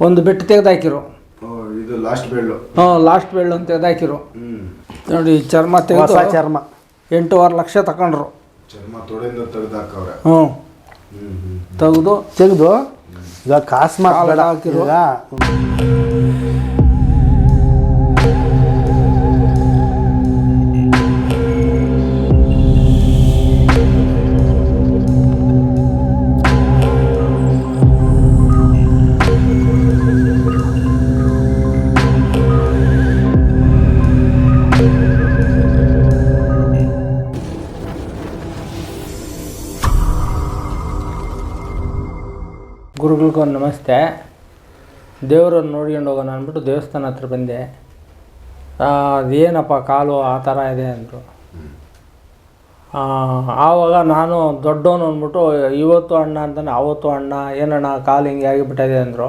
ಒಂದು ಬೆಟ್ಟು ತೆಗೆದು ಹಾಕಿರು ಇದು ಲಾಸ್ಟ್ ಬೆಳ್ಳು. ಹ್ಞೂ ಲಾಸ್ಟ್ ಬೆಳ್ಳು ಅಂತ ತೆಗೆದು ಹಾಕಿರು ನೋಡಿ ಚರ್ಮ ಹೊಸ ತೆಗೆದು ಚರ್ಮ. ಎಂಟೂವರೆ ಲಕ್ಷ ತಗೊಂಡ್ರು ಚರ್ಮ ತೊಡೆಯಿಂದ ತೆಗ್ದು ಹಾಕವ್ರೆ ಹ್ಞೂ ತೆಗೆದು. ತೆಗೆದು. ಈಗ ಕಾಸು ಕಾಲ್ ಹಾಕಿರು. ಈಗ ನಮಸ್ತೆ. ದೇವ್ರನ್ನ ನೋಡ್ಕೊಂಡು ಹೋಗೋಣ ಅಂದ್ಬಿಟ್ಟು ದೇವಸ್ಥಾನ ಹತ್ರ ಬಂದೆ. ಆ, ಅದೇನಪ್ಪ ಕಾಲು ಆ ಥರ ಇದೆ ಅಂದರು. ಆವಾಗ ನಾನು ದೊಡ್ಡವನು ಅಂದ್ಬಿಟ್ಟು ಇವತ್ತು ಅಣ್ಣ ಅಂತಾನೆ ಅವತ್ತು ಅಣ್ಣ ಏನಣ್ಣ ಕಾಲು ಹಿಂಗೆ ಆಗಿಬಿಟ್ಟಿದೆ ಅಂದರು.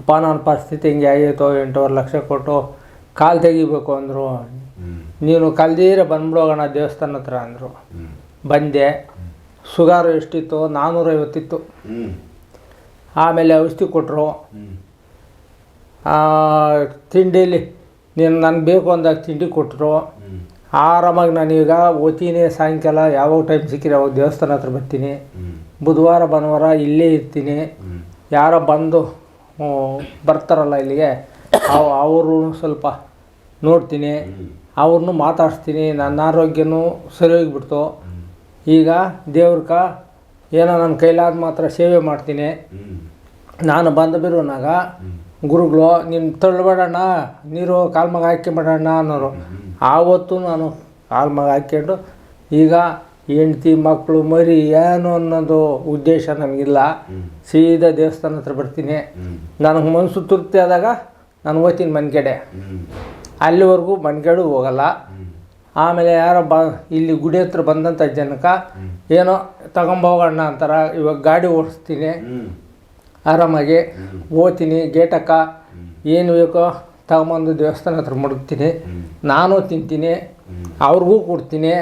ಅಪ್ಪ ನನ್ನ ಪರಿಸ್ಥಿತಿ ಹಿಂಗೆ ಆಗಿತ್ತು ಎಂಟೂವರೆ ಲಕ್ಷ ಕೊಟ್ಟು ಕಾಲು ತೆಗಿಬೇಕು ಅಂದರು. ನೀನು ಕಲ್ದೀರೆ ಬಂದ್ಬಿಡೋಗೋಣ ದೇವಸ್ಥಾನ ಹತ್ರ ಅಂದರು. ಬಂದೆ. ಸುಗಾರು ಎಷ್ಟಿತ್ತು ನಾನ್ನೂರೈವತ್ತಿತ್ತು ಆಮೇಲೆ ಔಷಧಿ ಕೊಟ್ಟರು ತಿಂಡಿಲಿ ನೀನು ನನಗೆ ಬೇಕು ಅಂದಾಗ ತಿಂಡಿ ಕೊಟ್ಟರು ಆರಾಮಾಗಿ ನಾನೀಗ ಓದ್ತೀನಿ ಸಾಯಂಕಾಲ ಯಾವಾಗ ಟೈಮ್ ಸಿಕ್ಕಿದ್ರೆ ಅವಾಗ ದೇವಸ್ಥಾನ ಹತ್ರ ಬರ್ತೀನಿ. ಬುಧವಾರ, ಭಾನುವಾರ ಇಲ್ಲೇ ಇರ್ತೀನಿ. ಯಾರ ಬಂದು ಬರ್ತಾರಲ್ಲ ಇಲ್ಲಿಗೆ, ಅವ್- ಅವರು ಸ್ವಲ್ಪ ನೋಡ್ತೀನಿ. ಅವ್ರನ್ನೂ ಮಾತಾಡ್ಸ್ತೀನಿ. ನನ್ನ ಆರೋಗ್ಯನೂ ಸರಿ ಹೋಗ್ಬಿಡ್ತು. ಈಗ ದೇವ್ರಕ ಏನೋ ನನ್ನ ಕೈಲಾದ ಮಾತ್ರ ಸೇವೆ ಮಾಡ್ತೀನಿ. ನಾನು ಬಂದ ಬಿರುನಾಗ ಗುರುಗಳು ನೀನು ತಳ್ಳಬೇಡಣ್ಣ ನೀರು ಕಾಲು ಮಗ ಹಾಕ್ಕೊಂಬೇಡಣ್ಣ ಅನ್ನೋರು. ಆವತ್ತು ನಾನು ಕಾಲು ಮಗ ಹಾಕ್ಕೊಂಡು ಈಗ ಹೆಂಡ್ತಿ ಮಕ್ಕಳು ಮರಿ ಏನು ಅನ್ನೋದು ಉದ್ದೇಶ ನನಗಿಲ್ಲ ಸೀದಾ ದೇವಸ್ಥಾನ ಹತ್ರ ಬರ್ತೀನಿ. ನನಗೆ ಮನಸ್ಸು ತೃಪ್ತಿ ಆದಾಗ ನಾನು ಹೋಗ್ತೀನಿ ಮನೆ ಕಡೆ ಅಲ್ಲಿವರೆಗೂ ಮನೆ ಕಡೆ ಹೋಗಲ್ಲ. ಆಮೇಲೆ ಯಾರೋ ಬ ಇಲ್ಲಿ ಗುಡಿ ಹತ್ರ ಬಂದಂಥ ಜನಕ್ಕೆ ಏನೋ ತಗೊಂಬೋಗೋಣ ಅಂತಾರೆ ಇವಾಗ ಗಾಡಿ ಓಡಿಸ್ತೀನಿ ಆರಾಮಾಗಿ ಓದ್ತೀನಿ ಗೇಟಕ್ಕ ಏನು ಬೇಕೋ ತಗೊಂಬಂದು ದೇವಸ್ಥಾನ ಹತ್ರ ಮಡಗ್ತೀನಿ ನಾನು ತಿಂತೀನಿ ಅವ್ರಿಗೂ ಕೊಡ್ತೀನಿ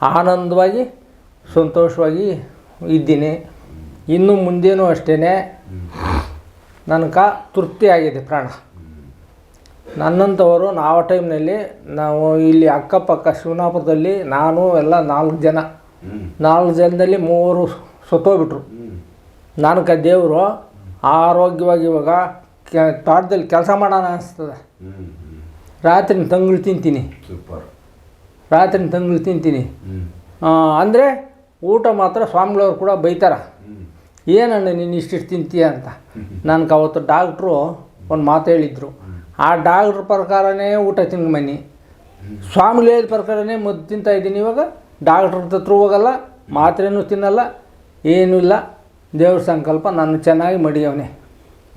ಆನಂದವಾಗಿ ಸಂತೋಷವಾಗಿ ಇದ್ದೀನಿ. ಇನ್ನು ಮುಂದೇನೂ ಅಷ್ಟೇ ನನಗೆ ತೃಪ್ತಿ ಆಗಿದೆ ಪ್ರಾಣ. ನನ್ನಂಥವರು ನಾವು ಟೈಮ್ನಲ್ಲಿ ನಾವು ಇಲ್ಲಿ ಅಕ್ಕಪಕ್ಕ ಶಿವನಾಪುರದಲ್ಲಿ ನಾನು ಎಲ್ಲ ನಾಲ್ಕು ಜನ. ನಾಲ್ಕು ಜನದಲ್ಲಿ ಮೂವರು ಸತ್ತೋಗ್ಬಿಟ್ರು. ನಾನು ಕ ದೇವರು ಆರೋಗ್ಯವಾಗಿ ಇವಾಗ ಕೆ ತೋಟದಲ್ಲಿ ಕೆಲಸ ಮಾಡೋಣ ಅನಿಸ್ತದೆ. ರಾತ್ರಿ ತಂಗಳು ತಿಂತೀನಿ. ರಾತ್ರಿ ತಂಗಳು ತಿಂತೀನಿ. ಅಂದರೆ ಊಟ ಮಾತ್ರ ಸ್ವಾಮಿಗಳವ್ರು ಕೂಡ ಬೈತಾರ. ಏನಣ್ಣ ನೀನು ಇಷ್ಟಿಷ್ಟು ತಿಂತೀಯ ಅಂತ. ನನಗೆ ಅವತ್ತು ಡಾಕ್ಟ್ರು ಒಂದು ಮಾತು ಹೇಳಿದರು. ಆ ಡಾಕ್ಟ್ರ್ ಪ್ರಕಾರನೇ ಊಟ ತಿನ್ಬನ್ನಿ ಸ್ವಾಮಿ ಹೇಳಿದ ಪ್ರಕಾರನೇ ಮದ್ದು ತಿಂತಾ ಇದ್ದೀನಿ ಇವಾಗ ಡಾಕ್ಟ್ರ್ ಹತ್ರ ಹೋಗಲ್ಲ ಮಾತ್ರೆನೂ ತಿನ್ನಲ್ಲ ಏನೂ ಇಲ್ಲ. ದೇವ್ರ ಸಂಕಲ್ಪ ನಾನು ಚೆನ್ನಾಗಿ ಮಡಿಯವನೇ.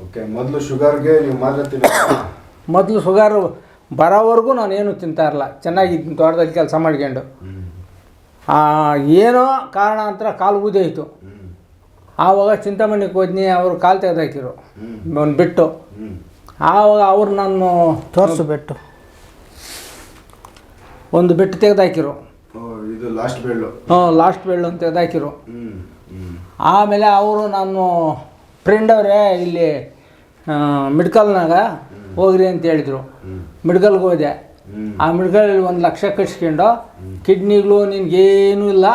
ಓಕೆ ಮೊದಲು ಶುಗರ್ಗೆ ನೀವು ಮಾತ್ರೆ ತಿನ್ನ ಮೊದಲು ಶುಗರು ಬರೋವರೆಗೂ ನಾನು ಏನು ತಿಂತಾ ಇರಲ್ಲ. ಚೆನ್ನಾಗಿ ತೋಟದಲ್ಲಿ ಕೆಲಸ ಮಾಡ್ಕೊಂಡು. ಏನೋ ಕಾರಣಾಂತರ ಕಾಲು ಊದೋಯ್ತು ಆವಾಗ ಚಿಂತಾಮಣಿಗೆ ಹೋದ್ನಿ ಅವರು ಕಾಲು ತೆಗೆದಾಕಿರು ಅವ್ನು ಬಿಟ್ಟು. ಆವಾಗ ಅವ್ರು ನಾನು ತೋರಿಸು ಬೆಟ್ಟು ಒಂದು ಬೆಟ್ಟು ತೆಗೆದಾಕಿರು. ಇದು ಲಾಸ್ಟ್ ಬೆಳ್ಳು ಹ್ಞೂ ಲಾಸ್ಟ್ ಬೆಳ್ಳು ಅಂತ ತೆಗೆದಾಕಿರು. ಆಮೇಲೆ ಅವರು ನಾನು ಫ್ರೆಂಡ್ ಅವರೇ ಇಲ್ಲಿ ಮಿಡ್ಕಲ್ನಾಗ ಹೋಗ್ರಿ ಅಂತ ಹೇಳಿದರು. ಮಿಡ್ಕಲ್ಗೆ ಹೋದೆ. ಆ ಮೆಡಿಕಲಲ್ಲಿ ಒಂದು ಲಕ್ಷ ಕಟ್ಸ್ಕೊಂಡು ಕಿಡ್ನಿಗಳು ನಿನಗೇನೂ ಇಲ್ಲ.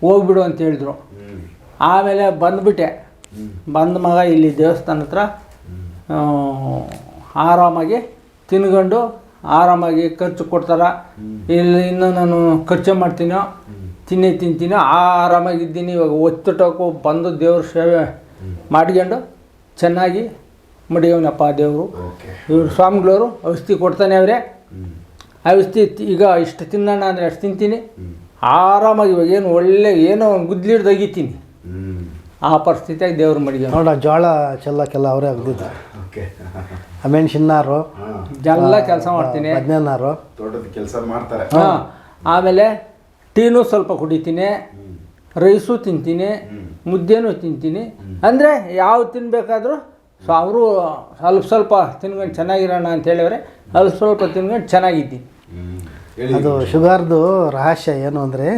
ಹೋಗ್ಬಿಡು ಅಂತ ಹೇಳಿದ್ರು. ಆಮೇಲೆ ಬಂದುಬಿಟ್ಟೆ. ಬಂದ ಮಗ ಇಲ್ಲಿ ದೇವಸ್ಥಾನ ಹತ್ರ ಆರಾಮಾಗಿ ತಿನ್ಕೊಂಡು ಆರಾಮಾಗಿ ಖರ್ಚು ಕೊಡ್ತಾರ. ಇಲ್ಲಿ ಇನ್ನೂ ನಾನು ಖರ್ಚು ಮಾಡ್ತೀನೋ ತಿನ್ನೇ ತಿಂತೀನೋ ಆರಾಮಾಗಿದ್ದೀನಿ ಇವಾಗ ಒತ್ತಟಕ್ಕೂ ಬಂದು ದೇವ್ರ ಸೇವೆ ಮಾಡ್ಕೊಂಡು ಚೆನ್ನಾಗಿ ಮಡಿಯವನಪ್ಪ ದೇವರು. ಇವರು ಸ್ವಾಮಿಗಳವರು ಔಷಧಿ ಕೊಡ್ತಾನೆ ಅವರೇ. ಔಷಧಿ ಈಗ ಇಷ್ಟು ತಿನ್ನೋಣ ಅಂದರೆ ಅಷ್ಟು ತಿಂತೀನಿ. ಆರಾಮಾಗಿ ಇವಾಗ ಏನು ಒಳ್ಳೆ ಏನೋ ಗುದ್ಲಿಡ್ದು ಒಗಿತೀನಿ. ಆ ಪರಿಸ್ಥಿತಿಯಾಗಿ ದೇವ್ರ ಮಡಿಗೆ ನೋಡ ಜೋಳ ಚೆಲ್ಲಕ್ಕೆಲ್ಲ ಅವರೇ ಅಗ್ದಿದ್ದು ಓಕೆ. ಮೆಣಸಿನಾರು ಎಲ್ಲ ಕೆಲಸ ಮಾಡ್ತೀನಿ. ಬದನೆನಾರು. ತೋಟದ ಕೆಲಸ ಮಾಡ್ತಾರೆ. ಹಾಂ. ಆಮೇಲೆ ಟೀನು ಸ್ವಲ್ಪ ಕುಡಿತೀನಿ ರೈಸು ತಿಂತೀನಿ ಮುದ್ದೆನೂ ತಿಂತೀನಿ. ಅಂದರೆ ಯಾವ ತಿನ್ನಬೇಕಾದ್ರೂ ಸೊ ಅವರು ಸ್ವಲ್ಪ ಸ್ವಲ್ಪ ತಿನ್ಕೊಂಡು ಚೆನ್ನಾಗಿರೋಣ ಅಂತ ಹೇಳಿದ್ರೆ ಸ್ವಲ್ಪ ಸ್ವಲ್ಪ ತಿನ್ಕೊಂಡು ಚೆನ್ನಾಗಿದ್ದೀನಿ. ಅದು ಶುಗರ್ದು ರಹಸ್ಯ ಏನು ಅಂದರೆ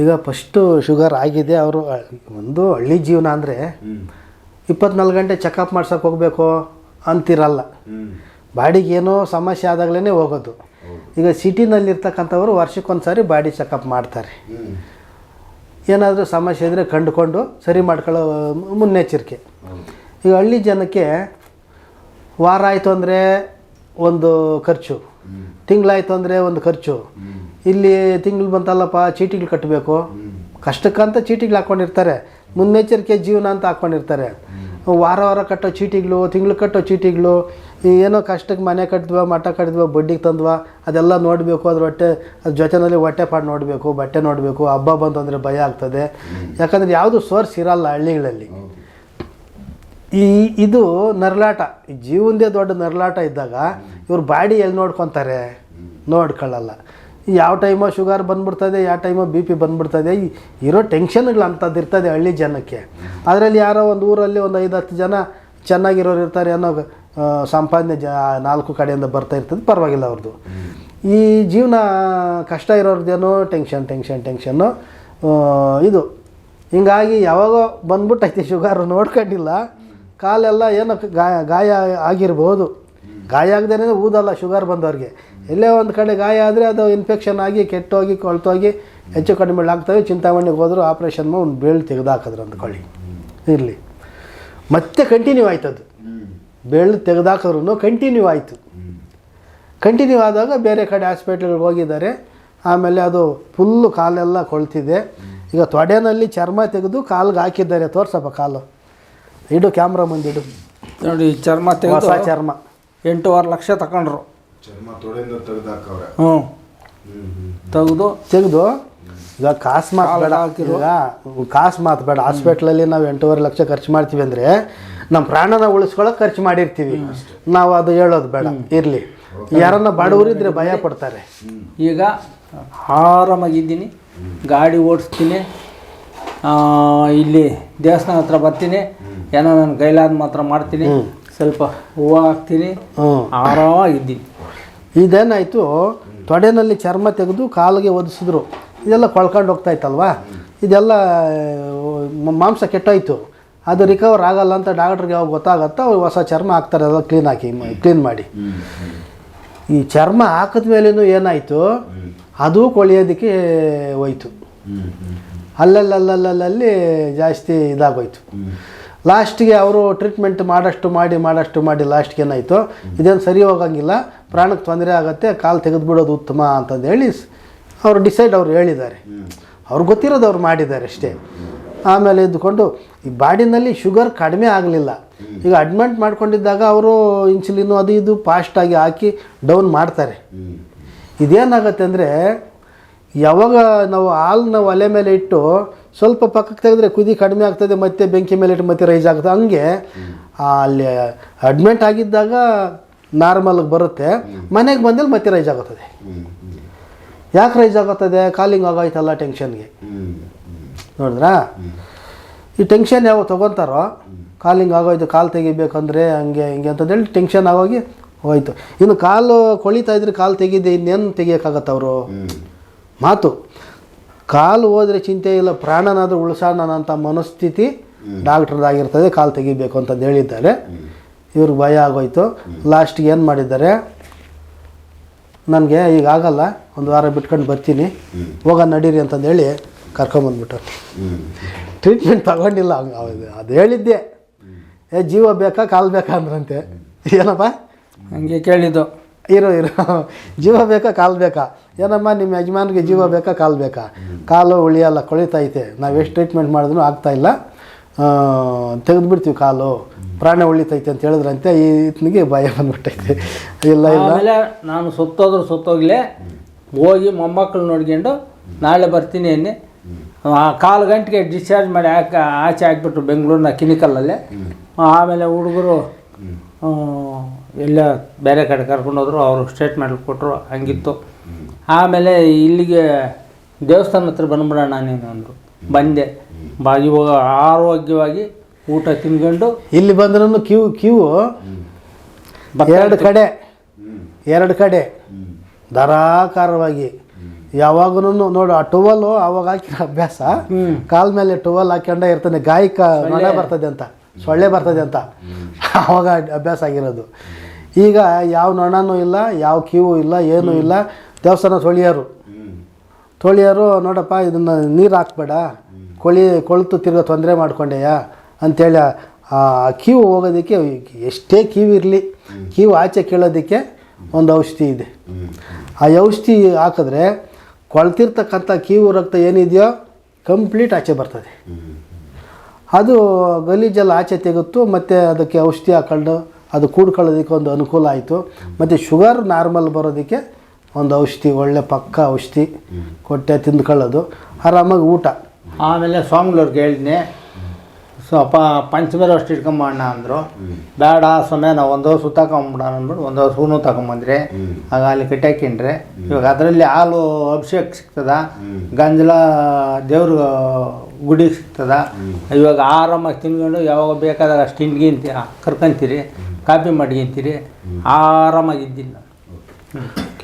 ಈಗ ಫಸ್ಟು ಶುಗರ್ ಆಗಿದೆ ಅವರು ಒಂದು ಹಳ್ಳಿ ಜೀವನ ಅಂದರೆ ಇಪ್ಪತ್ನಾಲ್ಕು ಗಂಟೆ ಚೆಕಪ್ ಮಾಡ್ಸೋಕೆ ಹೋಗಬೇಕು ಅಂತಿರಲ್ಲ. ಬಾಡಿಗೆ ಏನೋ ಸಮಸ್ಯೆ ಆದಾಗಲೇ ಹೋಗೋದು. ಈಗ ಸಿಟಿನಲ್ಲಿರ್ತಕ್ಕಂಥವ್ರು ವರ್ಷಕ್ಕೊಂದು ಸಾರಿ ಬಾಡಿ ಚೆಕಪ್ ಮಾಡ್ತಾರೆ. ಏನಾದರೂ ಸಮಸ್ಯೆ ಇದ್ದರೆ ಕಂಡುಕೊಂಡು ಸರಿ ಮಾಡ್ಕೊಳ್ಳೋ ಮುನ್ನೆಚ್ಚರಿಕೆ. ಈಗ ಹಳ್ಳಿ ಜನಕ್ಕೆ ವಾರ ಆಯಿತು ಅಂದರೆ ಒಂದು ಖರ್ಚು. ತಿಂಗಳಾಯಿತು ಅಂದರೆ ಒಂದು ಖರ್ಚು. ಇಲ್ಲಿ ತಿಂಗಳು ಬಂತಲ್ಲಪ್ಪ, ಚೀಟಿಗಳು ಕಟ್ಟಬೇಕು ಕಷ್ಟಕ್ಕಂತ ಚೀಟಿಗಳು ಹಾಕ್ಕೊಂಡಿರ್ತಾರೆ ಮುನ್ನೆಚ್ಚರಿಕೆ ಜೀವನ ಅಂತ ಹಾಕ್ಕೊಂಡಿರ್ತಾರೆ ವಾರ ವಾರ ಕಟ್ಟೋ ಚೀಟಿಗಳು, ತಿಂಗಳು ಕಟ್ಟೋ ಚೀಟಿಗಳು ಏನೋ ಕಷ್ಟಕ್ಕೆ ಮನೆ ಕಟ್ಟಿದ್ವ ಮಠ ಕಟ್ಟಿದ್ವ ಬಡ್ಡಿಗೆ ತಂದ್ವ, ಅದೆಲ್ಲ ನೋಡಬೇಕು, ಅದ್ರ ಹೊಟ್ಟೆ, ಅದ್ರ ಜೊತೆನಲ್ಲಿ ಹೊಟ್ಟೆ ಪಾಡು ನೋಡಬೇಕು, ಬಟ್ಟೆ ನೋಡಬೇಕು, ಹಬ್ಬ ಬಂತು ಅಂದರೆ ಭಯ ಆಗ್ತದೆ. ಯಾಕಂದರೆ ಯಾವುದು ಸೋರ್ಸ್ ಇರಲ್ಲ ಹಳ್ಳಿಗಳಲ್ಲಿ. ಈ ಇದು ನರಳಾಟ ಈ ಜೀವನದೇ ದೊಡ್ಡ ನರಳಾಟ ಇದ್ದಾಗ ಇವ್ರ ಬಾಡಿ ಎಲ್ಲಿ ನೋಡ್ಕೊತಾರೆ? ನೋಡ್ಕೊಳ್ಳಲ್ಲ. ಯಾವ ಟೈಮೋ ಶುಗರ್ ಬಂದ್ಬಿಡ್ತದೆ, ಯಾವ ಟೈಮ ಬಿ ಪಿ ಬಂದ್ಬಿಡ್ತದೆ ಇರೋ ಟೆನ್ಷನ್ಗಳು ಅಂಥದ್ದು ಇರ್ತದೆ ಹಳ್ಳಿ ಜನಕ್ಕೆ. ಅದರಲ್ಲಿ ಯಾರೋ ಒಂದು ಊರಲ್ಲಿ ಒಂದು ಐದು ಹತ್ತು ಜನ ಚೆನ್ನಾಗಿರೋರು ಇರ್ತಾರೆ ಅನ್ನೋ ಸಂಪಾದನೆ ಜ ನಾಲ್ಕು ಕಡೆಯಿಂದ ಬರ್ತಾ ಇರ್ತದೆ, ಪರವಾಗಿಲ್ಲ ಅವ್ರದ್ದು ಈ ಜೀವನ ಕಷ್ಟ ಇರೋರ್ದೇನೋ ಟೆನ್ಷನ್ ಟೆನ್ಷನ್ ಟೆನ್ಷನ್ನು ಇದು. ಹಿಂಗಾಗಿ ಯಾವಾಗೋ ಬಂದ್ಬಿಟ್ಟೈತಿ ಶುಗರ್ ನೋಡ್ಕೊಂಡಿಲ್ಲ, ಕಾಲೆಲ್ಲ ಏನೋ ಗಾಯ ಗಾಯ ಆಗಿರ್ಬೋದು. ಗಾಯ ಆಗದೇನೆ ಊದಲ್ಲ ಶುಗರ್ ಬಂದವ್ರಿಗೆ. ಎಲ್ಲೇ ಒಂದು ಕಡೆ ಗಾಯ ಆದರೆ ಅದು ಇನ್ಫೆಕ್ಷನ್ ಆಗಿ ಕೆಟ್ಟೋಗಿ ಕೊಳ್ತೋಗಿ ಹೆಚ್ಚು ಕಡಿಮೆ ಆಗ್ತವೆ. ಚಿಂತಾಮಣಿಗೆ ಹೋದ್ರು ಆಪ್ರೇಷನ್ ಮಾಡಿ ಒಂದು ಬೇಳು ತೆಗೆದಾಕಿದ್ರು ಅಂದ್ಕೊಳ್ಳಿ. ಇರಲಿ. ಮತ್ತೆ ಕಂಟಿನ್ಯೂ ಆಯ್ತು ಅದು ಬೇಳೆ ತೆಗೆದಾಕಿದ್ರು ಕಂಟಿನ್ಯೂ ಆಯಿತು. ಕಂಟಿನ್ಯೂ ಆದಾಗ ಬೇರೆ ಕಡೆ ಹಾಸ್ಪಿಟ್ಲ್ಗೆ ಹೋಗಿದ್ದಾರೆ. ಆಮೇಲೆ ಅದು ಫುಲ್ಲು ಕಾಲೆಲ್ಲ ಕೊಳ್ತಿದೆ. ಈಗ ತೊಡೆನಲ್ಲಿ ಚರ್ಮ ತೆಗೆದು ಕಾಲ್ಗೆ ಹಾಕಿದ್ದಾರೆ. ತೋರ್ಸಪ್ಪ ಕಾಲು. ಇಡು ಕ್ಯಾಮ್ರಾ ಮುಂದಿಡು. ನೋಡಿ ಚರ್ಮ ಹೊಸ ತೆಗೆದು ಚರ್ಮ. ಎಂಟೂವರೆ ಲಕ್ಷ ತಗೊಂಡ್ರು ಹ್ಞೂ. ತೆಗೆದು ತೆಗೆದು. ಈಗ ಕಾಸು ಮಾತು ಬೇಡ. ಈಗ ಕಾಸು ಮಾತು ಬೇಡ. ಹಾಸ್ಪಿಟ್ಲಲ್ಲಿ ನಾವು ಎಂಟೂವರೆ ಲಕ್ಷ ಖರ್ಚು ಮಾಡ್ತೀವಿ ಅಂದರೆ ನಮ್ಮ ಪ್ರಾಣನ ಉಳಿಸ್ಕೊಳ್ಳೋಕೆ ಖರ್ಚು ಮಾಡಿರ್ತೀವಿ. ನಾವು ಅದು ಹೇಳೋದು ಬೇಡ. ಇರಲಿ. ಯಾರನ್ನ ಬಡವರಿದ್ರೆ ಭಯ ಪಡ್ತಾರೆ. ಈಗ ಆರಾಮಾಗಿದ್ದೀನಿ. ಗಾಡಿ ಓಡಿಸ್ತೀನಿ. ಇಲ್ಲಿ ದೇವಸ್ಥಾನ ಹತ್ರ ಬರ್ತೀನಿ. ಏನೋ ನನ್ನ ಕೈಲಾದ ಮಾತ್ರ ಮಾಡ್ತೀನಿ. ಸ್ವಲ್ಪ ಹೂವು ಹಾಕ್ತೀನಿ. ಹ್ಞೂ. ಆರಾಮಾಗಿದ್ದೀನಿ ಇದೇನಾಯಿತು? ತೊಡೆನಲ್ಲಿ ಚರ್ಮ ತೆಗೆದು ಕಾಲಿಗೆ ಒದಿಸಿದ್ರು ಇದೆಲ್ಲ ಕೊಳ್ಕೊಂಡು ಹೋಗ್ತಾ ಇತ್ತಲ್ವಾ? ಇದೆಲ್ಲ ಮಾಂಸ ಕೆಟ್ಟೋಯ್ತು. ಅದು ರಿಕವರ್ ಆಗಲ್ಲ ಅಂತ ಡಾಕ್ಟ್ರಿಗೆ ಯಾವಾಗ ಗೊತ್ತಾಗತ್ತೋ ಅವ್ರು ಹೊಸ ಚರ್ಮ ಹಾಕ್ತಾರೆ ಅದೆಲ್ಲ ಕ್ಲೀನ್ ಹಾಕಿ ಕ್ಲೀನ್ ಮಾಡಿ. ಈ ಚರ್ಮ ಹಾಕಿದ ಮೇಲೂ ಏನಾಯಿತು? ಅದು ಕೊಳೆಯೋದಕ್ಕೆ ಹೋಯ್ತು. ಅಲ್ಲಲ್ಲಲ್ಲಲ್ಲಲ್ಲಿ ಜಾಸ್ತಿ ಇದಾಗೋಯ್ತು. ಲಾಸ್ಟಿಗೆ ಅವರು ಟ್ರೀಟ್ಮೆಂಟ್ ಮಾಡಷ್ಟು ಮಾಡಿ ಮಾಡಷ್ಟು ಮಾಡಿ ಲಾಸ್ಟ್ಗೆ ಏನಾಯಿತು? ಇದೇನು ಸರಿ ಹೋಗಂಗಿಲ್ಲ. ಪ್ರಾಣಕ್ಕೆ ತೊಂದರೆ ಆಗುತ್ತೆ, ಕಾಲು ತೆಗೆದುಬಿಡೋದು ಉತ್ತಮ ಅಂತಂದು ಹೇಳಿ ಅವರು ಡಿಸೈಡ್ ಅವ್ರು ಹೇಳಿದ್ದಾರೆ. ಅವ್ರು ಗೊತ್ತಿರೋದು ಅವ್ರು ಮಾಡಿದ್ದಾರೆ ಅಷ್ಟೇ. ಆಮೇಲೆ ಇದ್ದುಕೊಂಡು ಈ ಬಾಡಿನಲ್ಲಿ ಶುಗರ್ ಕಡಿಮೆ ಆಗಲಿಲ್ಲ. ಈಗ ಅಡ್ಮಿಂಟ್ ಮಾಡ್ಕೊಂಡಿದ್ದಾಗ ಅವರು ಇನ್ಸುಲಿನು ಅದು ಇದು ಫಾಸ್ಟಾಗಿ ಹಾಕಿ ಡೌನ್ ಮಾಡ್ತಾರೆ. ಇದೇನಾಗತ್ತೆ ಅಂದರೆ, ಯಾವಾಗ ನಾವು ಹಾಲನ್ನ ಒಲೆ ಮೇಲೆ ಇಟ್ಟು ಸ್ವಲ್ಪ ಪಕ್ಕಕ್ಕೆ ತೆಗೆದ್ರೆ ಕುದಿ ಕಡಿಮೆ ಆಗ್ತದೆ, ಮತ್ತೆ ಬೆಂಕಿ ಮೇಲೆ ಇಟ್ಟು ಮತ್ತೆ ರೈಸ್ ಆಗ್ತದೆ ಹಂಗೆ ಅಲ್ಲಿ ಅಡ್ಮಿಂಟ್ ಆಗಿದ್ದಾಗ ನಾರ್ಮಲ್ಗೆ ಬರುತ್ತೆ. ಮನೆಗೆ ಬಂದಲ್ಲಿ ಮತ್ತೆ ರೈಸ್ ಆಗುತ್ತದೆ. ಯಾಕೆ ರೈಸ್ ಆಗುತ್ತದೆ? ಕಾಲಿಂಗ್ ಆಗೋಯ್ತಲ್ಲ ಟೆನ್ಷನ್ಗೆ ನೋಡಿದ್ರ ನೋಡಿದ್ರಾ? ಈ ಟೆನ್ಷನ್ ಯಾವ ತೊಗೊತಾರೋ ಕಾಲಿಂಗ್ ಆಗೋಯ್ತು, ಕಾಲು ತೆಗಿಬೇಕಂದ್ರೆ ಹಂಗೆ, ಹಿಂಗೆ ಅಂತಂದೇಳಿ ಟೆನ್ಷನ್ ಆಗೋಗಿ ಹೋಯ್ತು. ಇನ್ನು ಕಾಲು ಕೊಳಿತಾ ಇದ್ರೆ ಕಾಲು ತೆಗಿದೆ ಇನ್ನೇನು ತೆಗಿಯೋಕ್ಕಾಗತ್ತೆ ಅವರು? ಮಾತು. ಕಾಲು ಹೋದರೆ ಚಿಂತೆ ಇಲ್ಲ ಪ್ರಾಣನಾದರೂ ಉಳಿಸೋಣ ಅಂತ ಮನಸ್ಥಿತಿ ಡಾಕ್ಟ್ರದಾಗಿರ್ತದೆ ಕಾಲು ತೆಗಿಬೇಕು ಅಂತಂದು ಹೇಳಿದ್ದಾರೆ. ಇವ್ರಿಗೆ ಭಯ ಆಗೋಯ್ತು. ಲಾಸ್ಟಿಗೆ ಏನು ಮಾಡಿದ್ದಾರೆ? ನನಗೆ ಈಗ ಆಗಲ್ಲ ಒಂದು ವಾರ ಬಿಟ್ಕೊಂಡು ಬರ್ತೀನಿ. ಹೋಗ ನಡೀರಿ ಅಂತಂದು ಹೇಳಿ ಕರ್ಕೊಂಬಂದ್ಬಿಟ್ಟು ಟ್ರೀಟ್ಮೆಂಟ್ ತಗೊಂಡಿಲ್ಲ ಹಂಗೆ ಅದು ಹೇಳಿದ್ದೆ. ಏ ಜೀವ ಬೇಕಾ ಕಾಲು ಬೇಕಾ ಅಂದ್ರಂತೆ. ಏನಪ್ಪ? ಹಂಗೆ ಕೇಳಿದ್ದು. ಇರೋ ಇರೋ. ಜೀವ ಬೇಕಾ ಕಾಲು ಬೇಕಾ? ಏನಮ್ಮ ನಿಮ್ಮ ಯಜಮಾನ್ಗೆ ಜೀವ ಬೇಕಾ ಕಾಲು ಬೇಕಾ? ಕಾಲು ಉಳಿಯಲ್ಲ ಕೊಳಿತೈತೆ. ನಾವು ಎಷ್ಟು ಟ್ರೀಟ್ಮೆಂಟ್ ಮಾಡಿದ್ರು ಆಗ್ತಾ ಇಲ್ಲ. ತೆಗೆದುಬಿಡ್ತೀವಿ ಕಾಲು. ಪ್ರಾಣ ಉಳಿತೈತೆ ಅಂತ ಹೇಳಿದ್ರಂತೆ ಈ ಈತನಿಗೆ ಭಯ ಬಂದ್ಬಿಟ್ಟೈತೆ. ಇಲ್ಲ ಇಲ್ಲ. ನಾನು ಸುತ್ತೋದ್ರು ಸುತ್ತೋಗ್ಲೇ ಹೋಗಿ ಮೊಮ್ಮಕ್ಕಳು ನೋಡ್ಕೊಂಡು ನಾಳೆ ಬರ್ತೀನಿ ಅನ್ನಿ. ಆ ಕಾಲು ಗಂಟೆಗೆ ಡಿಸ್ಚಾರ್ಜ್ ಮಾಡಿ ಹಾಕಿ ಆಚೆ ಹಾಕ್ಬಿಟ್ರು ಬೆಂಗಳೂರಿನ ಕ್ಲಿನಿಕಲ್ಲಲ್ಲೇ ಆಮೇಲೆ ಹುಡುಗರು ಎಲ್ಲ ಬೇರೆ ಕಡೆ ಕರ್ಕೊಂಡೋದ್ರು ಅವರು ಸ್ಟೇಟ್ಮೆಂಟ್ ಕೊಟ್ಟರು ಹಂಗಿತ್ತು. ಆಮೇಲೆ ಇಲ್ಲಿಗೆ ದೇವಸ್ಥಾನ ಹತ್ರ ಬಂದ್ಬಿಡೋಣ ನೀನು ಅಂದರು. ಬಂದೆ. ಬಾ ಇವಾಗ ಆರೋಗ್ಯವಾಗಿ ಊಟ ತಿನ್ಕೊಂಡು ಇಲ್ಲಿ ಬಂದ್ರೂ ಕ್ಯೂ ಕ್ಯೂ. ಎರಡು ಕಡೆ. ಎರಡು ಕಡೆ. ಧಾರಾಕಾರವಾಗಿ. ಯಾವಾಗೂ ನೋಡು ಆ ಟುವಲ್ಲು ಅವಾಗ ಹಾಕಿರೋ ಅಭ್ಯಾಸ ಕಾಲ ಕಾಲ್ ಮೇಲೆ ಟುವಲ್ ಹಾಕೊಂಡೇ ಇರ್ತಾನೆ. ಗಾಯಕ ಮಳೆ ಬರ್ತದೆ ಅಂತ. ಸೊಳ್ಳೆ ಬರ್ತದೆ ಅಂತ. ಆವಾಗ ಅಭ್ಯಾಸ ಆಗಿರೋದು. ಈಗ ಯಾವ ನೊಣನೂ ಇಲ್ಲ ಯಾವ ಕ್ಯೂ ಇಲ್ಲ ಏನೂ ಇಲ್ಲ. ದೇವಸ್ಥಾನ ತೊಳಿಯೋರು. ತೊಳಿಯೋರು, ನೋಡಪ್ಪ, ಇದನ್ನು ನೀರು ಹಾಕ್ಬೇಡ. ಕೊಳಿ, ಕೊಳ್ತು ತಿರ್ಗೋ ತೊಂದರೆ ಮಾಡ್ಕೊಂಡೆಯ? ಅಂಥೇಳಿ ಆ ಕೀವು ಹೋಗೋದಕ್ಕೆ ಎಷ್ಟೇ ಕೀವು ಇರಲಿ ಕೀವು ಆಚೆ ಕೇಳೋದಕ್ಕೆ ಒಂದು ಔಷಧಿ ಇದೆ. ಆ ಔಷಧಿ ಹಾಕಿದ್ರೆ ಕೊಳ್ತಿರ್ತಕ್ಕಂಥ ಕೀವು ರಕ್ತ ಏನಿದೆಯೋ ಕಂಪ್ಲೀಟ್ ಆಚೆ ಬರ್ತದೆ. ಅದು ಗಲೀಜೆಲ್ಲ ಆಚೆ ತೆಗುತ್ತು ಮತ್ತು ಅದಕ್ಕೆ ಔಷಧಿ ಹಾಕೊಂಡು ಅದು ಕೂಡ್ಕೊಳ್ಳೋದಕ್ಕೆ ಒಂದು ಅನುಕೂಲ ಆಯಿತು. ಮತ್ತು ಶುಗರ್ ನಾರ್ಮಲ್ ಬರೋದಕ್ಕೆ ಒಂದು ಔಷಧಿ, ಒಳ್ಳೆ ಪಕ್ಕ ಔಷಧಿ ಕೊಟ್ಟೆ ತಿಂದ್ಕೊಳ್ಳೋದು. ಆರಾಮಾಗಿ ಊಟ. ಆಮೇಲೆ ಸ್ವಾಮಿಗಳವ್ರಿಗೆ ಹೇಳಿದ್ನಿ ಸ್ವಲ್ಪ ಪಂಚಮರ ಅಷ್ಟು ಇಟ್ಕೊಂಬಣ್ಣ ಅಂದರು. ಬೇಡ ಸಮಯ ನಾವು ಒಂದು ವರ್ಷ ತಗೊಂಬಿಡೋಣ ಅಂದ್ಬಿಟ್ಟು ಒಂದು ವರ್ಷ ಹೂನು ತಗೊಂಬಂದ್ರಿ. ಆಗ ಅಲ್ಲಿ ಕಟ್ಟಾಕಿಂಡ್ರೆ ಇವಾಗ ಅದರಲ್ಲಿ ಹಾಲು ಅಭಿಷೇಕ ಸಿಗ್ತದ. ಗಂಜಲ ದೇವ್ರ ಗುಡಿ ಸಿಗ್ತದ. ಇವಾಗ ಆರಾಮಾಗಿ ತಿನ್ಕೊಂಡು ಯಾವಾಗ ಬೇಕಾದಾಗ ಅಷ್ಟು ತಿಂಡ್ಗಿಂತ ಕರ್ಕೊಂತೀರಿ, ಕಾಪಿ ಮಾಡ್ಕೊಂತೀರಿ ಆರಾಮಾಗಿದ್ದೀನಿ ನಾನು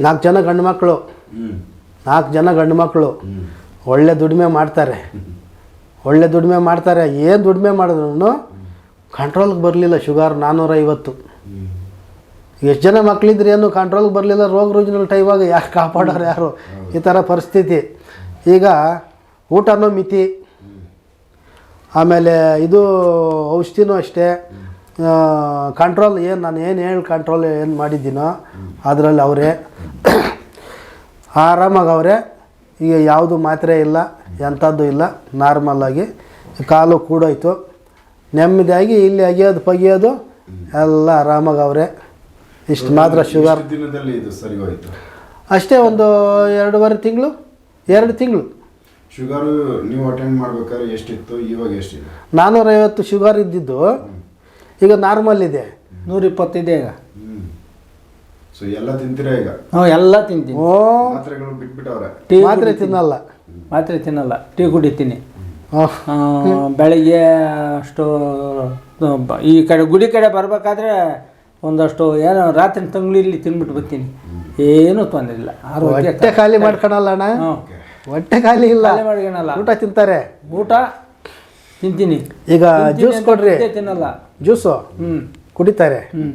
ನಾಲ್ಕು ಜನ ಗಂಡು ಮಕ್ಕಳು. ನಾಲ್ಕು ಜನ ಗಂಡು ಮಕ್ಕಳು. ಒಳ್ಳೆ ದುಡಿಮೆ ಮಾಡ್ತಾರೆ. ಒಳ್ಳೆ ದುಡಿಮೆ ಮಾಡ್ತಾರೆ. ಏನು ದುಡಿಮೆ ಮಾಡಿದ್ರು ಕಂಟ್ರೋಲ್ಗೆ ಬರಲಿಲ್ಲ ಶುಗರ್ ನಾನ್ನೂರೈವತ್ತು ಎಷ್ಟು ಜನ ಮಕ್ಕಳಿದ್ರೆ ಏನು ಕಂಟ್ರೋಲ್ಗೆ ಬರಲಿಲ್ಲ ರೋಗ ರುಜಿನಲ್ ಟೈವಾಗ ಯಾರು ಕಾಪಾಡೋರು ಯಾರು? ಈ ಥರ ಪರಿಸ್ಥಿತಿ. ಈಗ ಊಟನೂ ಮಿತಿ. ಆಮೇಲೆ ಇದು ಔಷಧಿನೂ ಅಷ್ಟೇ. ಕಂಟ್ರೋಲ್ ಏನು ನಾನು ಏನು ಹೇಳಿ ಕಂಟ್ರೋಲ್ ಏನು ಮಾಡಿದ್ದೀನೋ ಅದರಲ್ಲಿ ಅವರೇ ಆರಾಮಾಗಿ ಅವರೇ ಈಗ ಯಾವುದು ಮಾತ್ರೆ ಇಲ್ಲ ಎಂಥದ್ದು ಇಲ್ಲ ನಾರ್ಮಲ್ಲಾಗಿ ಕಾಲು ಕೂಡೋಯ್ತು. ನೆಮ್ಮದಿಯಾಗಿ ಇಲ್ಲಿ ಅಗಿಯೋದು ಪಗಿಯೋದು ಎಲ್ಲ ಆರಾಮಾಗಿ ಅವರೇ. ಇಷ್ಟು ಮಾತ್ರ ಶುಗರ್ ದಿನದಲ್ಲಿ ಇದು ಸರಿ ಹೋಯ್ತು? ಅಷ್ಟೇ ಒಂದು ಎರಡೂವರೆ ತಿಂಗಳು ಎರಡು ತಿಂಗಳು. ಶುಗರು ನೀವು ಅಟೆಂಡ್ ಮಾಡ್ಬೇಕಾದ್ರೆ ಎಷ್ಟಿತ್ತು? ಇವಾಗ ಎಷ್ಟಿದೆ? ನಾನ್ನೂರೈವತ್ತು ಶುಗರ್ ಇದ್ದಿದ್ದು. ಈಗ ನಾರ್ಮಲ್ ಇದೆ. ನೂರ ಇಪ್ಪತ್ತಿದೆ ಈಗ. ಸೊ ಎಲ್ಲ ತಿಂತೀರಾ ಈಗ? ಹ್ಞೂ ಎಲ್ಲ ತಿಂತೀನಿ. ಓ. ಮಾತ್ರೆಗಳು ಬಿಟ್ಬಿಟ್ಟವ್ರೆ? ಟೀ ಮಾತ್ರೆ. ತಿನ್ನಲ್ಲ? ಮಾತ್ರೆ ತಿನ್ನಲ್ಲ. ಟೀ ಕುಡಿತೀನಿ ಆ, ಬೆಳಿಗ್ಗೆ ಅಷ್ಟು ಬ- ಈ ಕಡೆ ಗುಡಿ ಕಡೆ ಬರಬೇಕಾದ್ರೆ ಒಂದಷ್ಟು ಏನೋ ರಾತ್ರಿ ತಂಗ್ಳಿಲಿ ತಿನ್ಬಿಟ್ಟು ಬರ್ತೀನಿ. ಏನೂ ತೊಂದರೆ ಇಲ್ಲ. ಆರೋಗ್ಯ ಹೊಟ್ಟೆ ಖಾಲಿ ಮಾಡ್ಕೊಳಲ್ಲ ಅಣ್ಣ? ಹ್ಞೂ. ಹೊಟ್ಟೆ ಖಾಲಿ ಇಲ್ಲ. ಖಾಲಿ ಮಾಡ್ಕೊಳಲ್ಲ. ಊಟ ತಿಂತಾರೆ? ಊಟ ತಿಂತೀನಿ. ಈಗ ಜ್ಯೂಸ್ ಕೊಡ್ರಿ. ತಿನ್ನಲ್ಲ. ಜ್ಯೂಸು. ಹ್ಞೂ ಕುಡಿತಾರೆ. ಹ್ಞೂ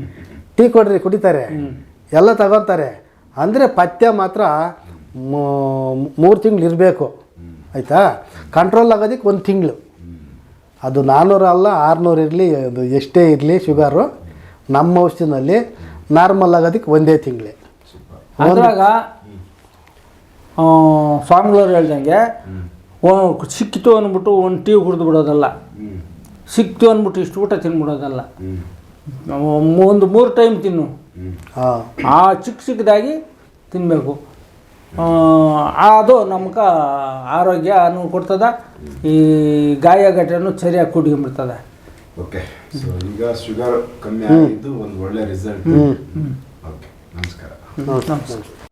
ಟೀ ಕೊಡ್ರಿ ಕುಡಿತಾರೆ. ಹ್ಞೂ ಎಲ್ಲ ತಗೊತಾರೆ ಅಂದರೆ ಪಥ್ಯ ಮಾತ್ರ ಮೂರು ತಿಂಗಳು ಇರಬೇಕು. ಆಯಿತಾ? ಕಂಟ್ರೋಲ್ ಆಗೋದಕ್ಕೆ ಒಂದು ತಿಂಗಳು. ಅದು ನಾನ್ನೂರು ಅಲ್ಲ ಆರುನೂರು ಇರಲಿ ಅದು ಎಷ್ಟೇ ಇರಲಿ ಶುಗರು ನಮ್ಮ ಔಷಧಿನಲ್ಲಿ ನಾರ್ಮಲ್ ಆಗೋದಕ್ಕೆ ಒಂದೇ ತಿಂಗಳು. ಅದ್ರಾಗ ಆ, ಸ್ವಾಮಿಗಳವ್ರು ಹೇಳ್ದಂಗೆ ಓ- ಸಿಕ್ಕಿತು ಅಂದ್ಬಿಟ್ಟು ಒಂದು ಟೀ ಕುಡಿದು ಬಿಡೋದಲ್ಲ. ಸಿಕ್ತು ಅಂದ್ಬಿಟ್ಟು ಇಷ್ಟು ಊಟ ತಿನ್ಬಿಡೋದಲ್ಲ. ಒಂದು ಮೂರು ಟೈಮ್ ತಿನ್ನು. ಆ ಚಿಕ್ಕ ಚಿಕ್ಕದಾಗಿ ತಿನ್ನಬೇಕು ಅದು ನಮ್ಗೆ ಆರೋಗ್ಯ ಅನ್ನು ಕೊಡ್ತದ. ಈ ಗಾಯ ಗಟ್ಟೆನೂ ಸರಿಯಾಗಿ ಕುಡ್ಕೊಂಡ್ಬಿಡ್ತದ. ಓಕೆ. ಸೊ ಈಗ ಶುಗರ್ ಕಮ್ಮಿ ಆಗಿದ್ದು ಒಂದು ಒಳ್ಳೆ ರಿಸಲ್ಟ್ ಓಕೆ ನಮಸ್ಕಾರ. ನಮಸ್ಕಾರ.